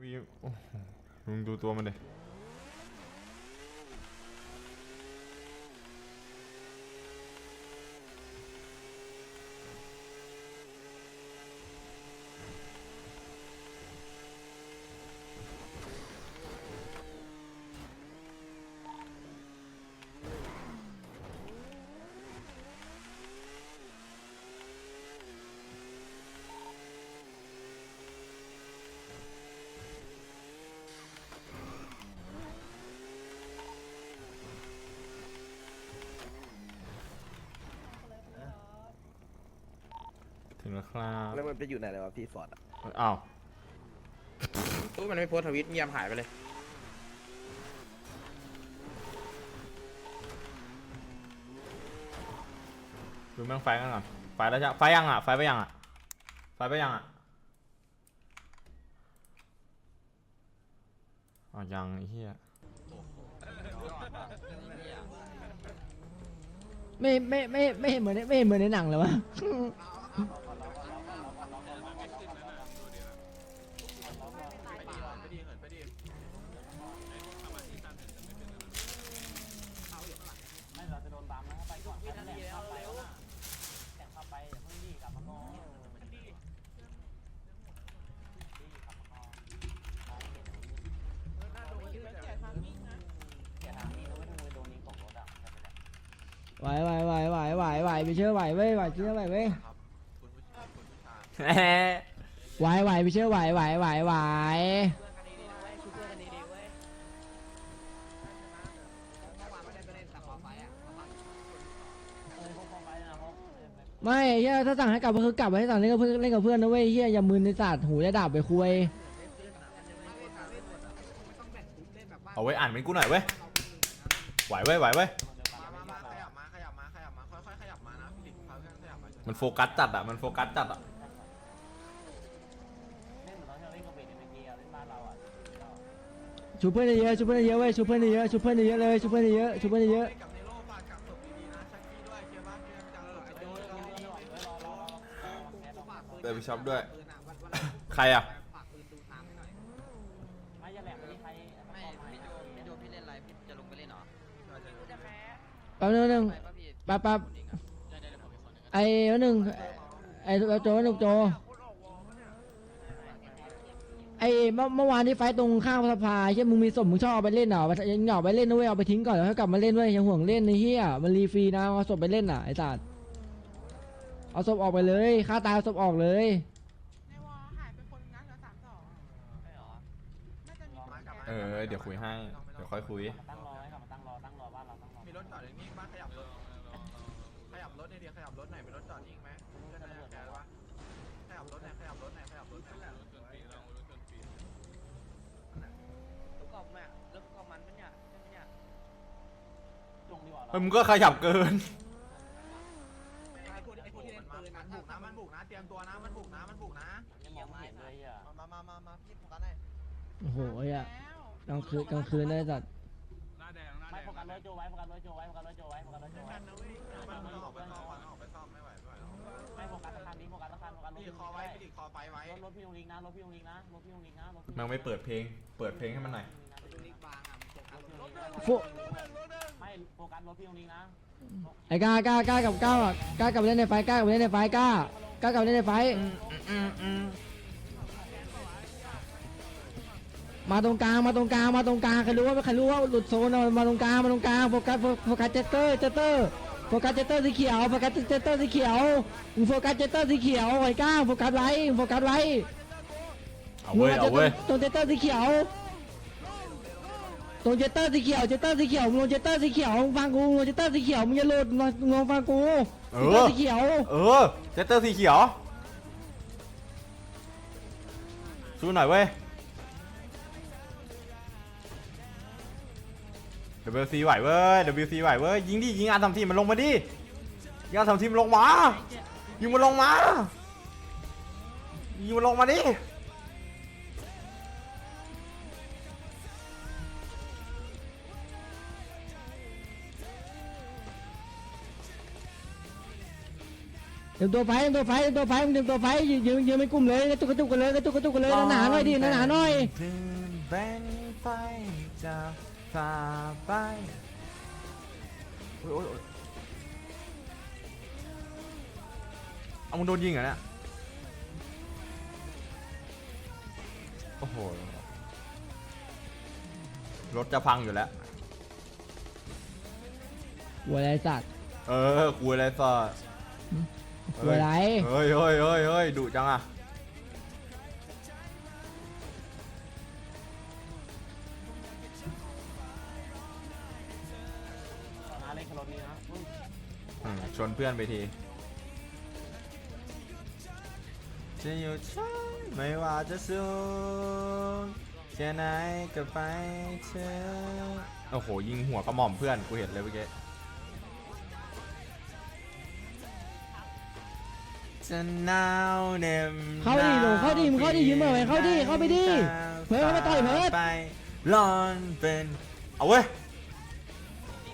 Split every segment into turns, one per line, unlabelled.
วีโอ้โหมึงดูตัวมันเลย ถึงแล้วครับ
แล้วมันไปอยู่ไหนแล้ววะพี่ฟอร์ดอะ
อ้าว
ตู้มันไม่โพสต์ทวิตเงียบหายไปเลย
ดูแม่งไฟกันก่อนไฟแล้วจะไฟยังอะไฟไปยังอะไฟไปยังอะอ๋อยังไอ้เหี้ย
ไม่ไม่ไม่ไม่เห็นเหมือนในไม่เห็นเหมือนในหนังเลยวะ ไหวไหวไหวไหว ไหวไหวไปเชื่อไหวเว้ยไหวเชื่อไหวเว้ยไหวไหวไปเชื่อไหวไหวไหวไหวไม่เฮียถ้าสั่งให้กลับก็คือกลับไปให้สั่งเล่นกับเพื่อนเล่นกับเพื่อนนะเว้ยเฮียอย่ามึนในศาสตร์หูจะดับไปคุย
เอาไว้อ่านเป็นกูหน่อยเว้ยไหวเว้ยไหวเว้ย
มามัน
โฟกัสจัดอะ มันโฟกัสจัดอะ
ชูเพื่อนเยอะชูเพื่อนเยอะเว้ยชูเพื่อนเยอะชูเพื่อนเยอะเลยชูเพื่อนเยอะชูเพื่อนเยอะ
กับในโลกฝากกักศพดีๆนะชักกี้ด้วยเคลียร์บ้านเพื่อนจังไอ้โจ้ย
เดินไปช็อปด้วย ใครอะ
ไม่พี่โจพี่โจพี่เล่นอะไรพี่จะลงไปเล่นเหรอ
แป๊บนึงนึง
ไปป่ะพี่
แป๊บแป๊บไอ้แป๊บนึงไอ้โจนุกโจไอ้เมื่อเมื่อวานที่ไฟตรงข้างสภาใช่มึงมีสมมึงชอบเอาไปเล่นเหรอไปยังเหงาไปเล่นนะเว้ยเอาไปทิ้งก่อนแล้วค่อยกลับมาเล่นเว้ยยังห่วงเล่นในเฮียมันรีฟรีนะเอาศพไปเล่นน่ะไอ้สัตว์เอาศพออกไปเลยค่าตายเอาศพออกเลย
ในวอลหายไปคนนึงนเหลือสามสองน่าจะมีคนแก่
เออ เดี๋ยวคุยให้ เดี๋ยวค่อยคุย
ตั้งร มึง
ก็ขยับ
เกิ
น
ไอ้พวกไอ้พวกที่เล่นปืนมันบุกนะมันบุกนะเตรียมตัวนะมันบุกนะมันบุกนะ
ยังมองไม่เห็นเลยอะ
มามามามาพี่โฟกัสหน่อย
โอ้โหไอ้อะ
แล้ว
กลางคืนกลางคืนได้สัตว์
ไม่โฟกัสรถโจไว้โฟกัสรถโจไว้โฟกัสรถโจไว้โฟกัสรถโจไว้
มันมันออกไปซ่อมมันออกไปซ่อมไม่ไหวไม่ไหวแล้ว
ไม่โฟกัสสะพานนี้โฟกัสสะพานโฟกัสรถ
พี่
พี่
คอไว้พี่คอไปไว้
รถรถพี่ลงลิงนะรถพี่ลงลิงนะรถพี่ลงลิงนะรถ
มันไม่เปิดเพลง เปิดเพลงให้มันหน่อย
โฟ
ไม่ โฟกัสรถพี่ลงลิงนะ
ไอ้กล้ากล้ากล้ากับก้าวอะกล้ากลับมาเล่นในไฟกล้ากลับมาเล่นในไฟกล้ากล้ากลับมาเล่นในไฟ มาตรงกลางมาตรงกลางมาตรงกลางใครรู้ว่าใครรู้ว่าหลุดโซนอะมาตรงกลางมาตรงกลางโฟกัสโฟโฟกัสเจสเตอร์เจสเตอร์โฟกัสเจสเตอร์สีเขียวโฟกัสเจสเตอร์สีเขียวมึงโฟกัสเจสเตอร์สีเขียวไอ้กล้าโฟกัสไว้โฟกัสไว้
เอาเว้ยเอาเว้ย
ตรงเจสเตอร์สีเขียว ตรงเจสเตอร์สีเขียวเจสเตอร์สีเขียวมึงลงเจสเตอร์สีเขียวมึงฟังกูลงเจสเตอร์สีเขียวมึงอย่าหลุดงลงฟังกู
เอ
เจตอ
อ
ร์สีเขียว
เออเจตเตอร์สีเขียวสู้หน่อยเว้ย WC ไหวเว้ย WC ไหวเว้ยยิงดิยิงงานทำทีมมันลงมาดิยิงงานทำทีมมันลงมายิงมันลงมายิงมันลงมาดิ
เตรียมตัวไฟเตรียมตัวไฟเตรียมตัวไฟมึงเตรียมตัวไฟยืนยืนยืนเป็นกลุ่มเลยกระตุกกระตุกกันเลยกระตุกกระตุกกันเลยหนาๆหน่อยดิหนาๆหน่อย
ถึงแบ่งไฟจะพาไปโอ้ยโอ้ยโอ้ยเอามึงโดนยิงเหรอเนี่ยโอ้โหรถจะพังอยู่แล้ว
หัวอะไรสัตว์
เออคุยอะไรสั ส
หัวอะไร
เฮ้ยเฮ้ยเฮ้ยเฮ้ยดุจังอะ
มาเล่นคารนี้นะ
อืมชวนเพื่อนไปทีจะอยู่ช่วยไม่ว่าจะสูงแค่ไหนก็ไปเธอโอ้โหยิงหัวกระหม่อมเพื่อนกูเห็นเลยเมื่อกี้ จะหนาวเหน็บ
เข้าดิหนูเข้าดิมึงเข้าดิยืนเหม่อไว้เข้าดิเข้าไปดิเพิร์ดเข้าไปต่อยเพิร์ด
ไปร้อนเป็นเอาเว้ย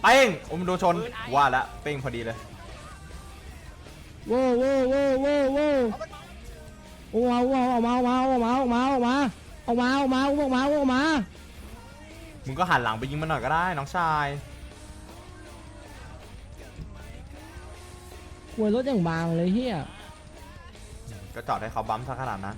เป้งโอ้มันโดนชนว่าละเป้งพอดีเลย
โว้โว้โว้โว้โว้โอ้เอาเอาออกมาออกมาออกมาออกมาออกมาออกมาออกมาออกมาออกมา
มึงก็หันหลังไปยิงมันหน่อยก็ได้น้องชาย
หัวรถอย่างบางเลยเฮีย
ก็จอดให้เขาบัมซะขนาดนั้น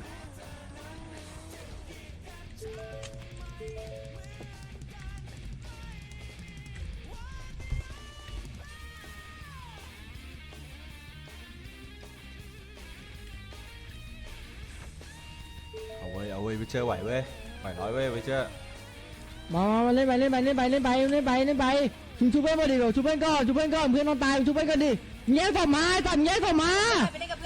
เอาเว้ยเอาเว้ยไปเจอไหวเว้ยไหวร้อยเว้ยไปเจอ
มามามาเล่นไปเล่นไปเล่นไปเล่นไปเล่นไปเล่นไปชุบชุบเพื่อนมาดิเดี๋ยวชุบเพื่อนก่อนชุบเพื่อนก่อนเพื่อนต้องตายชุบเพื่อนก่อนดิแย่งศพมาตัดแย่งศพมา
ไปเล่นกับเพื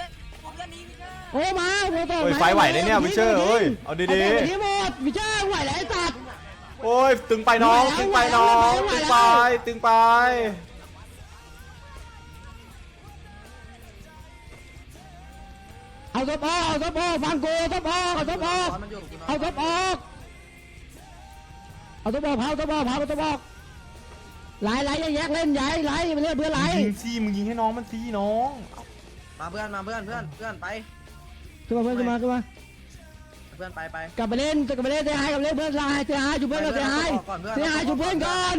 ่อน
โอ้มาหัวต่อ
เฮ้ยไฟไหวเลยเนี่ยวิเชอร์เฮ้ยเอาดีๆ
เอาไปที่หมดวิเชอร์ไหวแล้วไอ้สัตว์
โอ้ยตึงไปน้อง
ไหวแล้ว
ตึงไปน้อง
ไหว
ตึง
แล้ว
ไปตึงไป
เอาศพออกเอาศพออกฟังกูเอาศพออกเอาศพออก
มันอยู่กูนอน
เอาศพออกเอาศพออกเผาศพออกเผาศพออกไหลไหลอย่าแยกเล่นใหญ่ไหลอย่าไปเล่นเพื่อนไหล
ยิงซีมึงยิงให้น้องมันซีน้อง
มาเพื่อนมาเพื่อนเพื่อนเพื่อนไป
ขึ้นมาเพื่อนขึ้นมาขึ้นมา
เพื่อนไปไป
กลับไปเล่นกลับไปเล่นเตะหายกลับไปเล่นเพื่อนลายเตะหายจุบเพื่อนก่อนเตะหาย
ก่อนเพื่อน
เตะหายจุบเพื่อนก่อน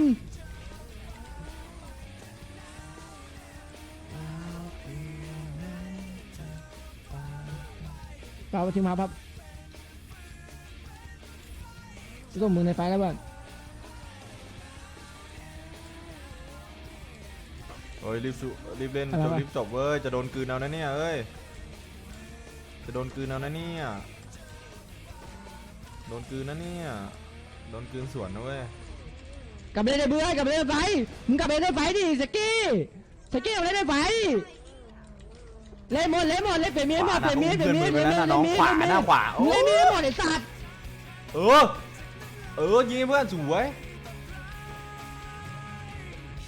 เปล่าไปทิ้งมาครับก็มึงในไฟแล้วเพื่อน
เฮ้ยรีบสุรีบเล่นจะรีบจบเว้ยจะโดนกลืนเอานะเนี่ยเอ้ย จะโดนกลืนเอานะเนี่ย โดนกลืนนะเนี่ย โดนกลืนสวนนะเว้ย
กลับไปเล่นในเบื่อนกลับไปเล่นในไฟ มึงกลับไปเล่นในไฟดิสกี้สกี้กลับไปเล่นในไฟ เล่นหมดเล่นหมดเล่นเปลี่ยนมีหมดเปลี่ยนมีเปลี่ยนมีเปลี่ยนมีเปลี่ยนมี
ขวาหน้าขวาโอ้
เล่นมีหมดไอ้สัตว์
เออ เออยิงให้เพื่อนสวย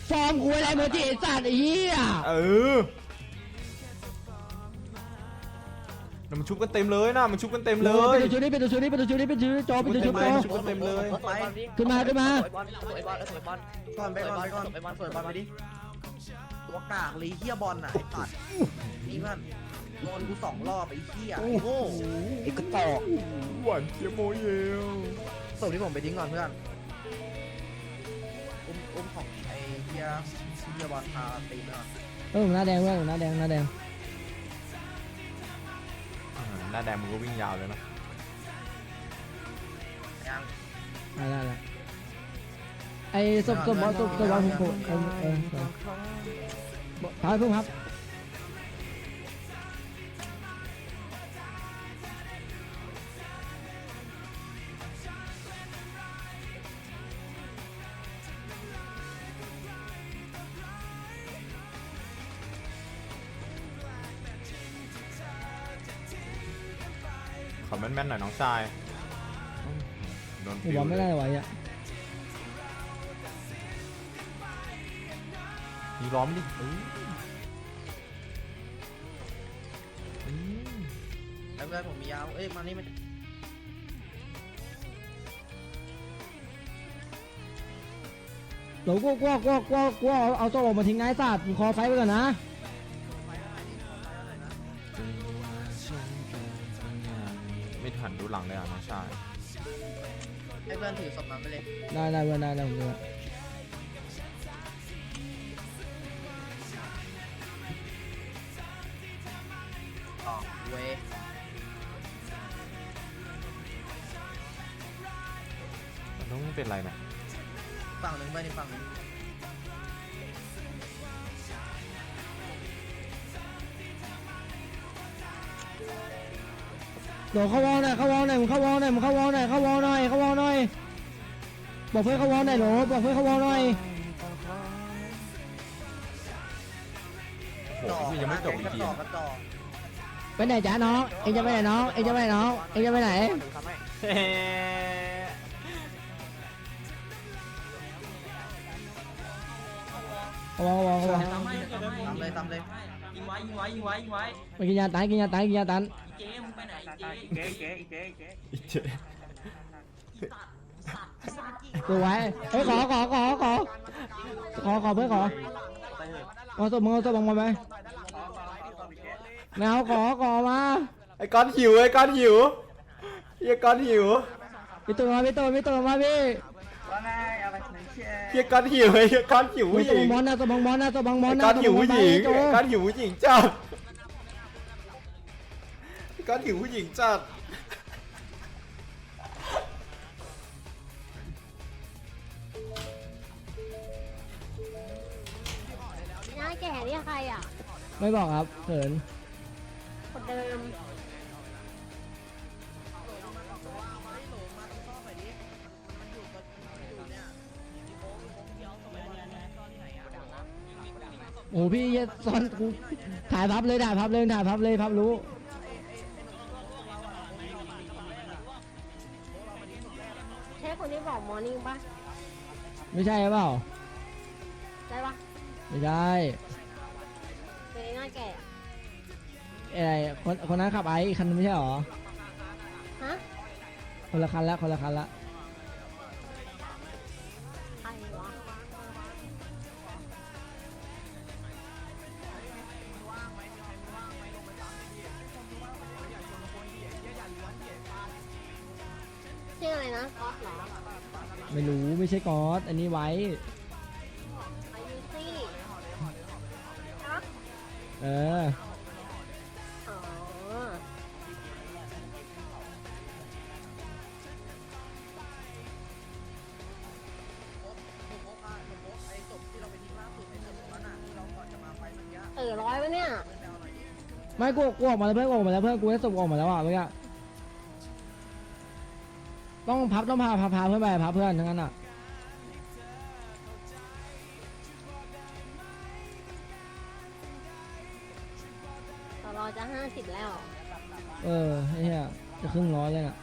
ฟอร์มกูอะไรเมื่อกี้ไอ้สัตว์ไอ้เหี้ย
เออ มันชุบกันเต็มเลยนะมันชุบกันเต็มเลย
เป็นตัวชูนี่เป็นตัวชูนี่เป็นตัวชูนี่เป็นตัวชูนี่จอเป็นตัวชู
ไป
จอ
ชุบกันเต็มเลย
ไป
ขึ้นมาขึ้นมา
สวยบอลสวยบอลสวยบอล
ก่อนไปก่อนไปก่อน
สวยบอล
เปิดบอลไปดิตัวกากลีเฮียบอลน่ะไอ้ตัดนี่เพื่อนโดนกูสองรอบไอ้เฮียไอ้โง่ไอ้กระจอก
หวานเจี๊ยบโมเยล
ส่งที่ผมไปทิ้งก่อนเพื่อนอุ้มอุ้มของไอ้เฮียเฮียบอลพาตีนอะ
เออหน้าแดงเว้ยหน้าแดงหน้าแดง
อ่าหน้าแดงมึงก็วิ่งยาวเลยนะ
ยัง
อะไรอะไรไอ้ศพศพบอลศพศพบอลผมผมเออเออเออพาไปพุ่งครับ
ม่นๆหน่อยน้องชาย โดน
กู
ฟิ
บ
ว
อกไม่ได้ไว้อะ
ยิงล้อมดิเอออืม
ไอ้เพื่อนผมมียาว เอ้ยมานี่มัน
เดี๋ยวกูกูกูกูกูเอาเอาตัวออกมาทิ้งไงสัตว์มึงคอไฟไว้ก่อนนะ
พื่อนถือศพมันไปเลย
ได้ได้เพื่อนได้ได้ผมดูละ
ต่อเว้ย
มันต้องเป็นไรไหม
ฝั่งหนึ่งเพื่อนอีกฝั่งหนึ่ง
เดี๋ยวเข้าวอลหน่อยเข้าวอลหน่อยมึงเข้าวอลหน่อยมึงเข้าวอลหน่อยเข้าวอลหน่อยเข้าวอลหน่อยบอกเพื่อนเข้าวอลหน่อยหนูบอกเพื่อนเข้าวอลหน่อย
โอ้โหพี่ยังไม่จบอีกที
ต่อ
อะ
ก็ต่อ
ไปไหนจ้าน้องเอ็งจะไปไหนน้องเอ็งจะไปไหนน้องเอ็งจะไปไหน
เฮ้
เข้าวอลเข้าวอลเข้าวอล
ตามเลยตามเลย
ยิงไว้ยิงไว้ยิงไว้ยิงไว้
ไปกินยาตันกินยาตันกินยาตัน
เจ๊มึงไปไหนเจ๊
เจ๊เจ๊เจ๊เจ๊
อีเจ๊
ดูไว้เฮ้ยขอขอขอขอขอขอเพื่อนขอเอาตัวมึงเอาตัวมึงมาไหมแมวขอขอมา
ไอ้ก้อนหิวไอ้ก้อนหิวไอ้ก้อนหิว
พี่ตัวมาพี่ตัวพี่ตัวมาพี่
เชี่ย
ไอ้ก้อนหิวไอ้ก้อนหิว
มึ
ผู้
ง
ห
ตัว
ญิง
บังบอลนะตัวบังบอลนะตัวบังบอล
ไอ้
นะ
ก้อนหิวผู้หญิง
ตัว
ไอ้
บังบอลนะ
ก้อนหิวผู้หญิงจัดไอ้ก้อนหิวผู้หญิงจัด
หน้าแก่นี่ใครอะ
ไม่บอกครับเขิน
คนเดิม
โอ้พี่เหี้ยซ้อนกูถ่ายพับเลยถ่ายพับเลยถ่ายพับเลยพับรู้
ใช่คนที่บอกมอร์นิ่งปะ
ไม่ใช่หรือเปล่า
ใช่ปะ
ไม่ใช่
เป็นหน้าแก่อะ
ไอ้คนคนนั้นขับไอ้อีกคันนึงไม่ใช่หรอ
ฮะ
คนละคันละคนละคันละ
ช่กอ
สอันนี้ไว้
อายุซี่ฮะ
เออ
อ๋อ
ไอ้ศพที่เราไปทิ้งล่าสุดไอ้ศพนั้นน่ะที่เราก่อนจะมาไฟเมื่อกี้
เออร้อยปะเนี่ย
ไม่กูกูออกมาแล้วเพื่อนกูออกมาแล้วเพื่อนกูได้สบออกมาแล้วอะเมื่อกี้ต้องพับต้องพาพาพาเพื่อนไปพาเพื่อนทั้งนั้นอะ เออไอ้เหี้ยจะครึ่งร้อยเลยน่ะ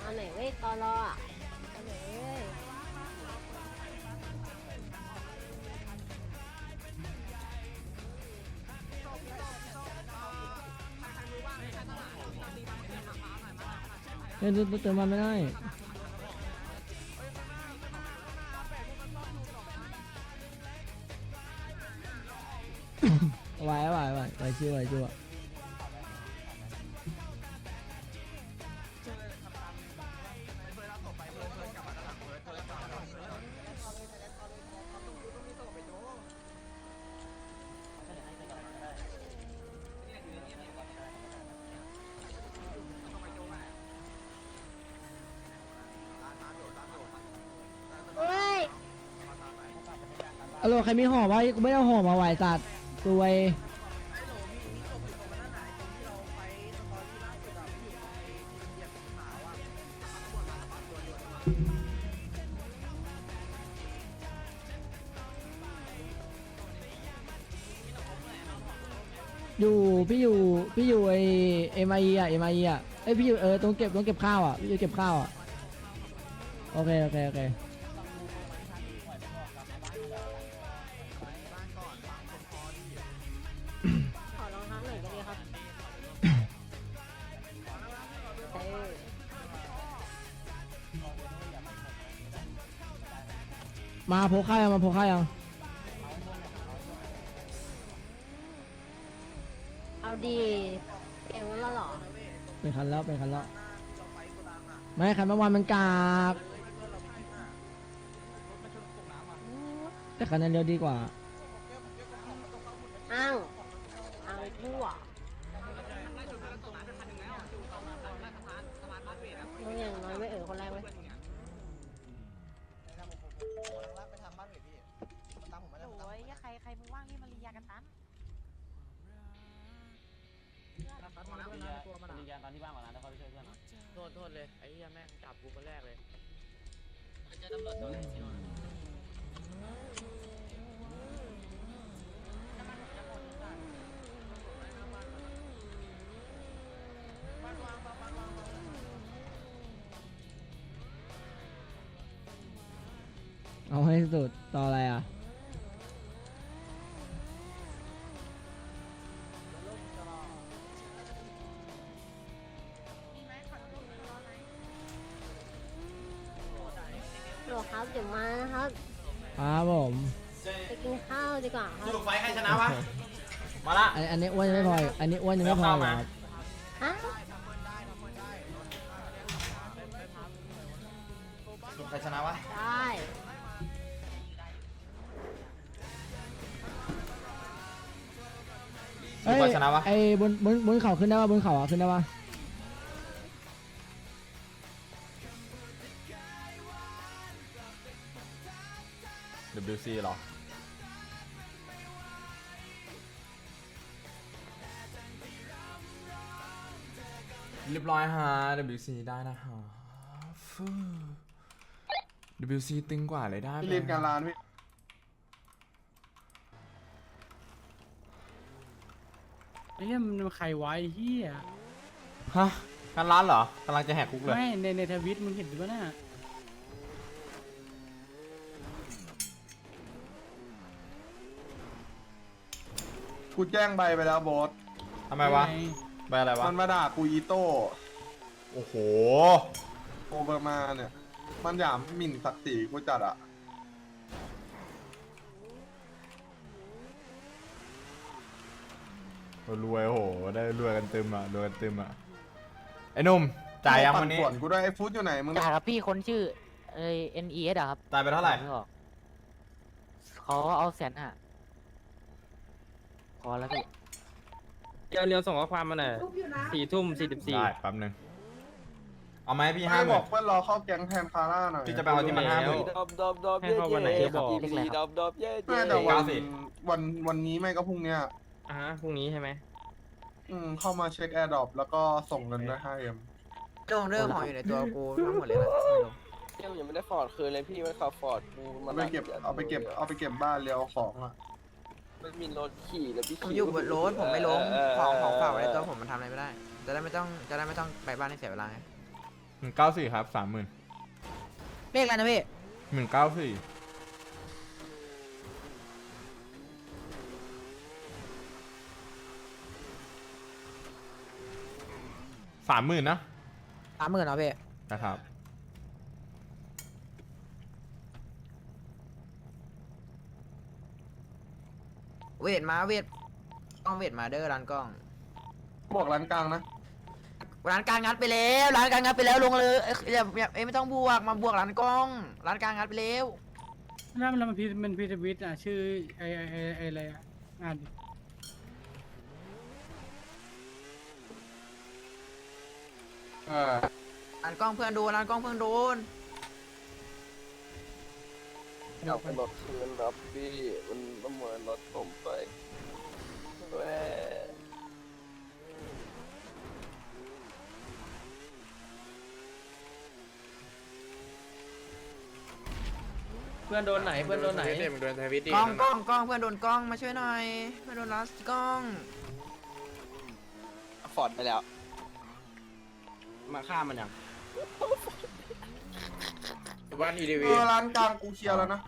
เอาไหนเว้ยตอรออะเอาไหนเว้ย
เล่นเติมมันไม่ได้ ไหวไหวไหวไหวชื่อไหวชื่อ
เฮ้ย
อโลใครมีห่อวะกูไม่เอาห่อมาไหวสัตว์ ซวยอยู่พี่อยู่พี่อยู่ไอเอ็มไออะเอ็มไออะไอยพี่อยู่เออตรงเก็บตรงเก็บข้าวอะพี่อยู่เก็บข้าวอะโอเคโอเคโอเค โพกข้าวยังมาโพกข้าวยัง
เอาดีเก่งแล้วเหรอ
เเป็นคันแล้วเป็นคันแล้วไม่คันเมื่อวานมันกากแต่คันนั้นเร็วดีกว่า เอาให้สุดต่ออะไรอะ
มีไหมขอโทษรอไหม
โหลครับเดี๋ยวมานะครับ
ครับผม
ไปกินข้าวดีกว่าครั
ส
บ
รุปไฟใครชนะวะ มาละ
อันอันนี้อ้วนยังไม่พออีกอันนี้อ้วนยังไม่พออีกครับ
ฮะ
สรุปใครชนะวะ
ได้
สรุปใครชนะวะ
ไอ้บนบนบนเขาขึ้นได้ป่ะบนเขาอะขึ้นได้ป่ะ
เ WC เหรอ เรียบร้อยฮะ WC ได้นะฮะฟู WC ตึงกว่าเลยได้
พี่รีบการร้านพี่
ไอ้ เหี้ยมันใครไวะไอ้เฮีย
ฮะการร้านเหรอกำลังจะแหกคุกเลย
ไม่ในในทวิตมึงเห็นหรือเปล่าน่ะ
กูแจ้งใบไปแล้วบอส
ทำไมวะ
ง
ใบอะไรวะ
มันมาด่ากูอีโต้
โอ้โห
โอเบอร์มาเนี่ย มันหยามหมิ่นศักดิ์ศรีกูจัดอะ
รวยโอ้โหได้รวยกันตึมอะรวยกันตึมอะไอ้หนุ่มจ่ายยังวันนี้
ปั่ป่วนกูด้วยไอ้ฟุตอยู่ไหนมึง
จ่ายครับพี่คนชื่อเอ N E S อะครับ
จ่ายไปเท่าไหร่
ม่ออกเขาเอาแสนห้าพอแล้วพี่
เดี๋ยวเรียวส่งข้อความมาหน่อยสี่ทุ่มสี่สิบสี่
ได้แป๊บนึงเอาไหมพี่ห้า
ให้
ห
บ
มื่
อน กเพื่อนรอเข้าแก๊งแทนคาร่าหน่อย
พี่จะไปเอาที่มันห้าหมื่น
ดอบดอบดอบให้เข้าวันไหนจะบอก
เล็กเลยครับ
ไม่แต่วั
เก้านสิบ
วันวันนี้ไม่ก็พรุ่งเนี้ย
อ่าฮะพรุ่งนี้ใช่ไหม
อืมเข้ามาเช็คแอร์ดรอปแล้วก็ส่งเงินด้วย 5M
โดนเรื่องหออยู่ในตัวกูทั้งหมดเลยนะไม่รู้
เที่ยวยังไม่ได้ฟอร์ดคืนเลยพี่มันขับฟอร์ดกู
เอาไปเก็บเอาไปเก็บเอาไปเก็บบ้านเรียวของอะ
มันมีรถขี่แล้วพี่
ผมอยู่บนรถผมไม่ล้มของของฝากไว้ในตัวผมมันทำอะไรไม่ได้ จะได้ไม่ต้องจะได้ไม่ต้องไปบ้านให้เสียเวลาไง
หนึ่งเก้าสี่ครับสามหมื่น
เลขอะไรนะพี่
หนึ่งเก้าสี่ สามหมื่นนะ
สามหมื่นเหรอพี่
นะครับ
เวทมาเวทกล้องเวทมาเด้อร้านกล้อง
บอกร้านกลางนะ
ร้านกลางงัดไปแล้วร้านกลางงัดไปแล้วลงเลยเอ้ยอย่าอย่าเอ้ยไม่ต้องบวกมาบวกร้านกล้อง ร้านกลางงัดไปแล้ว
แล้วมันมันพีมันพีทวิตอะชื่อไอไอไอ้ไออะไรอะอ่านดิ
เออ
ร้านกล้องเพื่อนโดนร้านกล้องเพื่อนโดน
เอาไปรถคืนครับพี่มันประเมินรถผมไปแหว
เพื่อนโดนไหนเพื่อนโดนไหน
กล้องกล้องกล้องเพื่อนโดนกล้องมาช่วยหน่อยเพื่อนโดนลัสกล้อง
ฟอร์ดไปแล้ว มาฆ่ามันยัง
เออร้านกลางกูเคลียร์แล้วนะ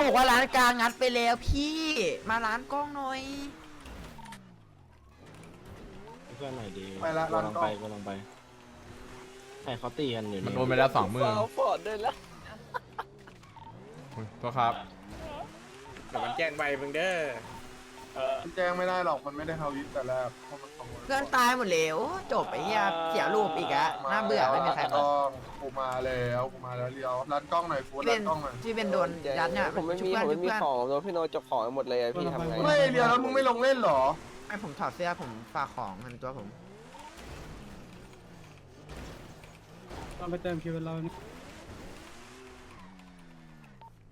บอกว่าร้านกลางงัดไปแล้วพี่ มาร้านกล้องหน่อย
เพื่อนไหนดี
ไปละร้านกล้อง
กำลังไปใครเขาตีกันอยู่
มันโอนไปแล้วสองหมื่น
ฟอร์ดได้แล้ว
ตัวครับ
เดี๋ยวมันแจ้งใบมึงเด้อ
มันแจ้งไม่ได้หรอกมันไม่ได้ทวิตแต่แรกเพราะมันขโมย
เพื่อนตายหมดแล้วจบไอ้เหี้ยเสียรูปอีกอะน่าเบื่อไม่มีใคร
ก
มา
ล้องกูมาแล้วกูมาแล้วเลี้ยวร้านกล้องหน่อยฟู
ที่
ร้า
เป็น
นกล้องหน่อย
ที่เป็นโดนยัดเนี่ย
ผมไม่มี
ชุบ
ผม
เพื่อน
ไม่มี
ชุบ
ของโดนพี่โนจกของหมดเลยอะพี่ทำไง
ไม่เลี้ยวแล้วมึงไม่ลงเล่นเหรอ
ไอ้ผมถอดเสื้อผมฝากของในตัวผม
ตอนไปเติมคิวเรานี่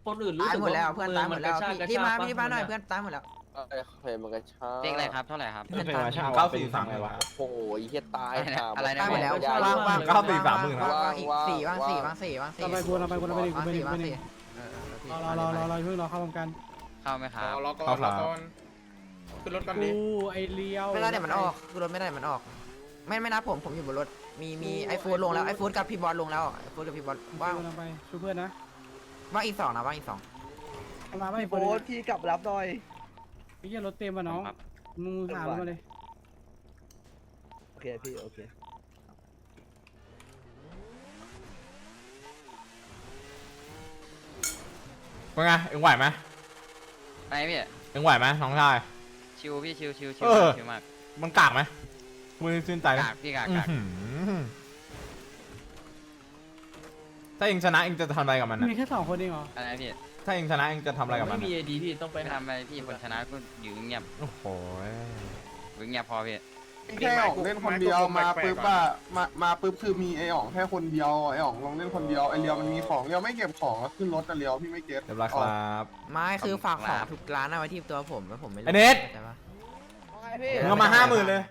คนอื่นรู้
ตาย
สึก
หมดแล้วเพื่อนตายหมดแล้ว
กระ
พี่
ชก
ที่มา
ระชก
พี่มาหน่อย
ปะ
เพื่อนตายหมดแล้ว
ไอ้เพลงมันก็ช้า
เรียกอะไรครับเท่าไหร่ครับ
เพื่อนตายหมดแล้ว
เก้าสี่สามไงวะ
โอ้โหไอ้เหี้ยตาย
อะไรนะ
ตายหมดแล้ว
ยาว
ว่างว่าง
เก้าสี่สามหมื่นครับ
ว่างอีกสี่ว่างสี่ว่างสี่ว่างสี่
เราไปกูเราไปกูเราไปดิกู
ว่าง
ไปดิ
สี่
กู
ว่าง
ไปดิ
สี่
รอรอรอรอรอเพิ่งรอเข้าพร้อมกัน
เข้าไหมครับ
รอก่อน
เข้าครับ
รอก่อนขึ้นรถกันดิ
กูไอเลี้ยว
ไม่ได้เดี๋ยวมันออกคือรถไม่ได้เดี๋ยวมันออก ไม่ไม่นับผมผมอยู่บนรถ มีมีไอโฟนลงแล้วไอโฟนกับพี่บอลลงแล้วไอโฟนกับพี่บอลว่าง
เราไปช่วยเพื่อนนะ
ว่างอีกสองนะว่างอีกสอง
เอามาไม่
พี่
โบ
โบ๊
น
ทพี่กลับรับหน่อย
ไอ้เหี้ยรถเต็มป่ะน้อง
ครับ
มึงหารถมาเลย
โอเคพี่โอเค
เป็นไงเอ็งไหวไหม
ไปพี่
เอ็งไหวไหมน้องชาย
ชิวพี่ชิวชิวชิว
เออ
ชิวมาก
มันกากไหมมือชื่นใจไหม
กากพี่กาก
อื้
กา
อกหือถ้าเอ็งชนะเอ็งจะทำอะไรกับมันอะ
มีแค่สองคนเองเหรอ
อะไรนะพี่
ถ้าเอ็งชนะเอ็งจะทำอะไรกับมัน
ไม่
อะ
มีไอดีพี่ต้องไป
ไม่
หา
ทำอะไรพี่คนชนะก็อยู่เงียบ
โอ้โห
อยู่เงียบพอพี่
แค่อ๋องเล่นคนเดียวมาปุ๊บอะมามาปุ๊บคือมีไอ้อ๋องแค่คนเดียวไอ้อ๋องลงเล่นคนเดียวไอ้เลียวมันมีของเลียวไม่เก็บของแล้วขึ้นรถแต่เลียวพี่ไม่เก็บ
เรียบร้อยครับ
ไม่คือฝากของทุกร้านเอาไว้ที่ตัวผมแล้วผมไม่รู้
ไอ้เน็ต
ใช่ปะ
มึงเอามาห้าหมื่นเลย